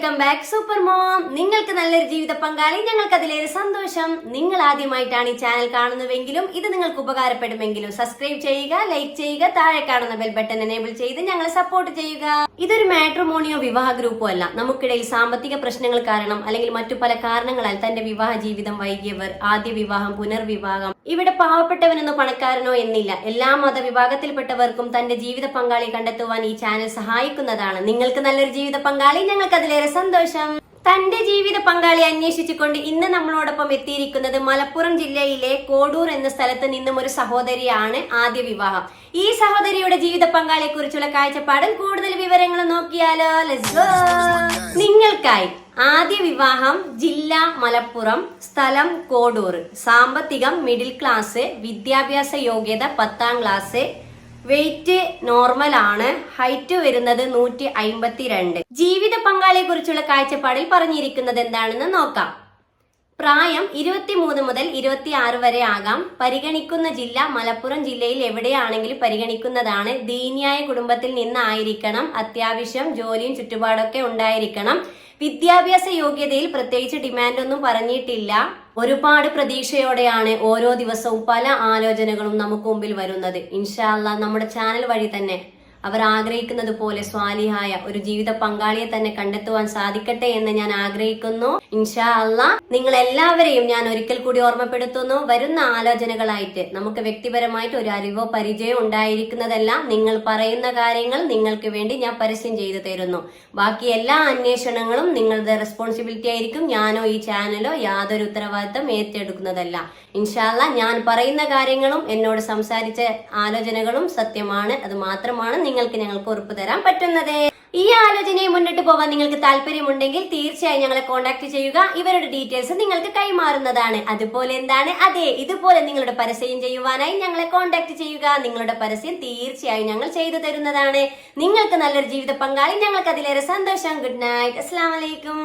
Welcome back super mom. നിങ്ങൾക്ക് നല്ലൊരു ജീവിത പങ്കാളി ഞങ്ങൾക്ക് അതിലേറെ സന്തോഷം. നിങ്ങൾ ആദ്യമായിട്ടാണ് ഈ ചാനൽ കാണുന്നുവെങ്കിലും ഇത് നിങ്ങൾക്ക് ഉപകാരപ്പെടുമെങ്കിലും സബ്സ്ക്രൈബ് ചെയ്യുക ലൈക്ക് ചെയ്യുക താഴെ കാണുന്ന ബെൽ ബട്ടൺ എനേബിൾ ചെയ്ത് ഞങ്ങളെ സപ്പോർട്ട് ചെയ്യുക. ഇതൊരു മാട്രിമോണിയോ വിവാഹ ഗ്രൂപ്പോ അല്ല. നമുക്കിടയിൽ സാമ്പത്തിക പ്രശ്നങ്ങൾ കാരണം അല്ലെങ്കിൽ മറ്റു പല കാരണങ്ങളാൽ തന്റെ വിവാഹ ജീവിതം വൈകിയവർ ആദ്യ വിവാഹം പുനർവിവാഹം ഇവിടെ പാവപ്പെട്ടവനെന്നോ പണക്കാരനോ എന്നില്ല. എല്ലാ മതവിഭാഗത്തിൽപ്പെട്ടവർക്കും തന്റെ ജീവിത പങ്കാളി കണ്ടെത്തുവാൻ ഈ ചാനൽ സഹായിക്കുന്നതാണ്. നിങ്ങൾക്ക് നല്ലൊരു ജീവിത പങ്കാളി. ഞങ്ങൾക്ക് അതിലേറെ സന്തോഷം. തന്റെ ജീവിത പങ്കാളി അന്വേഷിച്ചുകൊണ്ട് ഇന്ന് നമ്മളോടൊപ്പം എത്തിയിരിക്കുന്നത് മലപ്പുറം ജില്ലയിലെ കോടൂർ എന്ന സ്ഥലത്ത് നിന്നും ഒരു സഹോദരിയാണ് ആദ്യ വിവാഹം. ഈ സഹോദരിയുടെ ജീവിത പങ്കാളിയെ കുറിച്ചുള്ള കാഴ്ചപ്പാടും കൂടുതൽ വിവരങ്ങൾ നോക്കിയാലോ. നിങ്ങൾക്കായി ആദ്യ വിവാഹം ജില്ല മലപ്പുറം സ്ഥലം കോടൂർ. സാമ്പത്തികം മിഡിൽ ക്ലാസ് വിദ്യാഭ്യാസ യോഗ്യത പത്താം ക്ലാസ് വെയിറ്റ് നോർമൽ ആണ് ഹൈറ്റ് വരുന്നത് നൂറ്റി അമ്പത്തിരണ്ട് ജീവിത പങ്കാളിയെ കുറിച്ചുള്ള കാഴ്ചപ്പാടിൽ പറഞ്ഞിരിക്കുന്നത് എന്താണെന്ന് നോക്കാം. പ്രായം ഇരുപത്തിമൂന്ന് മുതൽ ഇരുപത്തി ആറ് വരെ ആകാം. പരിഗണിക്കുന്ന ജില്ല മലപ്പുറം ജില്ലയിൽ എവിടെയാണെങ്കിലും പരിഗണിക്കുന്നതാണ്. ദീനിയായ കുടുംബത്തിൽ നിന്നായിരിക്കണം. അത്യാവശ്യം ജോലിയും ചുറ്റുപാടൊക്കെ ഉണ്ടായിരിക്കണം. വിദ്യാഭ്യാസ യോഗ്യതയിൽ പ്രത്യേകിച്ച് ഡിമാൻഡ് ഒന്നും പറഞ്ഞിട്ടില്ല. ഒരുപാട് പ്രതീക്ഷയോടെയാണ് ഓരോ ദിവസവും പല ആലോചനകളും നമുക്ക് മുമ്പിൽ വരുന്നത്. ഇൻഷാല്ല നമ്മുടെ ചാനൽ വഴി തന്നെ അവർ ആഗ്രഹിക്കുന്നത് പോലെ സ്വാലിഹായ ഒരു ജീവിത പങ്കാളിയെ തന്നെ കണ്ടെത്തുവാൻ സാധിക്കട്ടെ എന്ന് ഞാൻ ആഗ്രഹിക്കുന്നു. ഇൻഷാ അല്ല നിങ്ങൾ എല്ലാവരെയും ഞാൻ ഒരിക്കൽ കൂടി ഓർമ്മപ്പെടുത്തുന്നു. വരുന്ന ആലോചനകളായിട്ട് നമുക്ക് വ്യക്തിപരമായിട്ട് ഒരു അറിവോ പരിചയമോ ഉണ്ടായിരിക്കുന്നതല്ല നിങ്ങൾ പറയുന്ന കാര്യങ്ങൾ നിങ്ങൾക്ക് വേണ്ടി ഞാൻ പരസ്യം ചെയ്തു തരുന്നു. ബാക്കി എല്ലാ അന്വേഷണങ്ങളും നിങ്ങളുടെ റെസ്പോൺസിബിലിറ്റി ആയിരിക്കും. ഞാനോ ഈ ചാനലോ യാതൊരു ഉത്തരവാദിത്തം ഏറ്റെടുക്കുന്നതല്ല. ഇൻഷാല്ല ഞാൻ പറയുന്ന കാര്യങ്ങളും എന്നോട് സംസാരിച്ച ആലോചനകളും സത്യമാണ്. അത് മാത്രമാണ് നിങ്ങൾക്ക് ഞങ്ങൾക്ക് ഉറപ്പ് തരാൻ പറ്റുന്നത്. ഈ ആലോചനയെ മുന്നോട്ട് പോവാൻ നിങ്ങൾക്ക് താല്പര്യമുണ്ടെങ്കിൽ തീർച്ചയായും ഞങ്ങളെ കോൺടാക്ട് ചെയ്യുക. ഇവരുടെ ഡീറ്റെയിൽസ് നിങ്ങൾക്ക് കൈമാറുന്നതാണ്. അതുപോലെ എന്താണ്? അതെ ഇതുപോലെ നിങ്ങളുടെ പരസ്യം ചെയ്യുവാനായി ഞങ്ങളെ കോൺടാക്ട് ചെയ്യുക. നിങ്ങളുടെ പരസ്യം തീർച്ചയായും ഞങ്ങൾ ചെയ്തു തരുന്നതാണ്. നിങ്ങൾക്ക് നല്ലൊരു ജീവിത പങ്കാളി. ഞങ്ങൾക്ക് അതിലേറെ സന്തോഷം. ഗുഡ് നൈറ്റ് അസ്സാം വലൈക്കും